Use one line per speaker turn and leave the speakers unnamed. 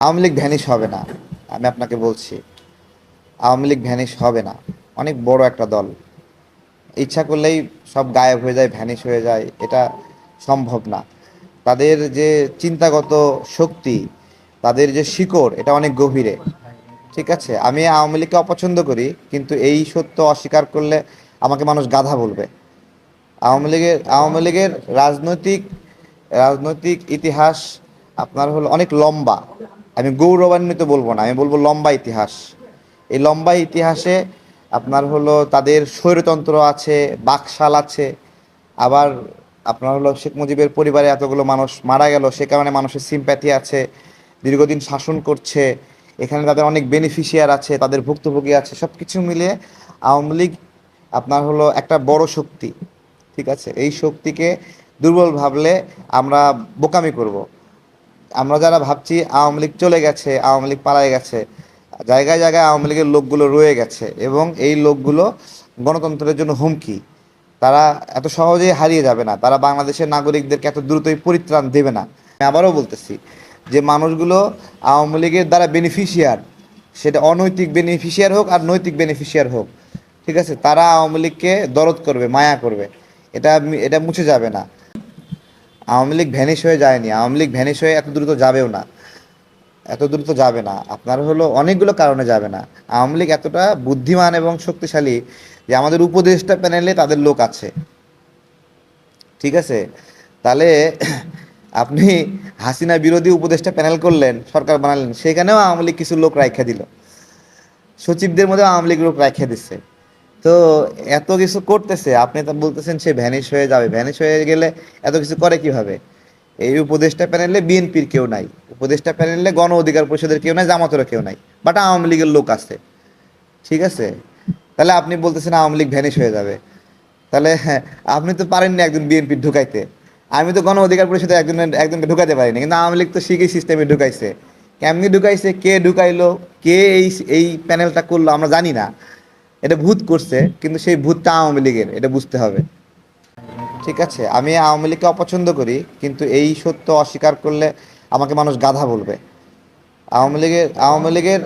Awami League vanish হবে না, আমি আপনাকে বলছি। আওয়ামী লীগ ভ্যানিশ হবে না। অনেক বড় একটা দল। ইচ্ছা করলেই সব গায়েব হয়ে যায়, ভ্যানিশ হয়ে যায়, এটা সম্ভব না। তাদের যে চিন্তাগত শক্তি, তাদের যে শিকড়, এটা অনেক গভীরে। ঠিক আছে? আমি আওয়ামী লীগকে অপছন্দ করি, কিন্তু এই সত্য অস্বীকার করলে আমাকে মানুষ গাধা বলবে। আওয়ামী লীগের আওয়ামী লীগের রাজনৈতিক রাজনৈতিক ইতিহাস আপনার হলো অনেক লম্বা। আমি গৌরবান্বিত বলব না, আমি বলব লম্বা ইতিহাস। এই লম্বা ইতিহাসে আপনার হলো তাদের স্বৈরতন্ত্র আছে, বাকশাল আছে, আবার আপনার হলো শেখ মুজিবের পরিবারে এতগুলো মানুষ মারা গেল, সে কারণে মানুষের সিম্প্যাথি আছে, দীর্ঘদিন শাসন করছে, এখানে তাদের অনেক বেনিফিশিয়ার আছে, তাদের ভুক্তভোগী আছে সব কিছু মিলিয়ে আওয়ামী লীগ আপনার হলো একটা বড় শক্তি, ঠিক আছে? এই শক্তিকে দুর্বল ভাবলে আমরা বোকামি করব। আমরা যারা ভাবছি আওয়ামী লীগ চলে গেছে, আওয়ামী লীগ পালায় গেছে, জায়গায় জায়গায় আওয়ামী লীগের লোকগুলো রয়ে গেছে এবং এই লোকগুলো গণতন্ত্রের জন্য হুমকি। তারা এত সহজেই হারিয়ে যাবে না, তারা বাংলাদেশের নাগরিকদেরকে এত দ্রুতই পরিত্রাণ দেবে না। আমি আবারও বলতেছি যে মানুষগুলো আওয়ামী লীগের দ্বারা বেনিফিশিয়ার সেটা অনৈতিক বেনিফিশিয়ার হোক আর নৈতিক বেনিফিশিয়ার হোক, ঠিক আছে? তারা আওয়ামী লীগকে দরদ করবে, মায়া করবে। এটা এটা মুছে যাবে না। আওয়ামী লীগ ভ্যানিশ হয়ে যায়নি, আওয়ামী লীগ ভ্যানিশ হয়ে এত দ্রুত যাবেও না। এত দ্রুত যাবে না। আপনার হলো অনেকগুলো কারণে যাবে না। আওয়ামী লীগ এতটা বুদ্ধিমান এবং শক্তিশালী যে আমাদের উপদেষ্টা প্যানেলে তাদের লোক আছে। ঠিক আছে? তাহলে আপনি হাসিনা বিরোধী উপদেষ্টা প্যানেল করলেন, সরকার বানালেন, সেখানেও আওয়ামী লীগ কিছু লোক রাখা দিল। সচিবদের মধ্যে আওয়ামী লীগ লোক রাখা দিচ্ছে তো এত কিছু করতেছে, আপনি তো বলতেছেন সে ভ্যানিশ হয়ে যাবে। ভ্যানিশ হয়ে গেলে এত কিছু করে কীভাবে? এই উপদেষ্টা প্যানেলে বিএনপির কেউ নাই। উপদেষ্টা প্যানেলে গণ অধিকার পরিষদের কেউ নাই, জামাতেরও কেউ নাই বাট আওয়ামী লীগের লোক আছে। ঠিক আছে? তাহলে আপনি বলতেছেন আওয়ামী লীগ ভ্যানিশ হয়ে যাবে। তাহলে আপনি তো পারেননি একজন বিএনপি ঢুকাইতে। আমি তো গণ অধিকার পরিষদে একজন, একজনকে ঢুকাইতে পারিনি, কিন্তু আওয়ামী লীগ তো শিখে সিস্টেমে ঢুকাইছে। কেমনি ঢুকাইছে? কে ঢুকাইলো? কে এই এই প্যানেলটা করল? আমরা জানি না। এটা ভূত করছে, কিন্তু সেই ভূতটা আওয়ামী লীগের, এটা বুঝতে হবে। ঠিক আছে, আমি আওয়ামী লীগকে অপছন্দ করি, কিন্তু এই সত্য অস্বীকার করলে আমাকে মানুষ গাধা বলবে। আওয়ামী লীগের আওয়ামী লীগের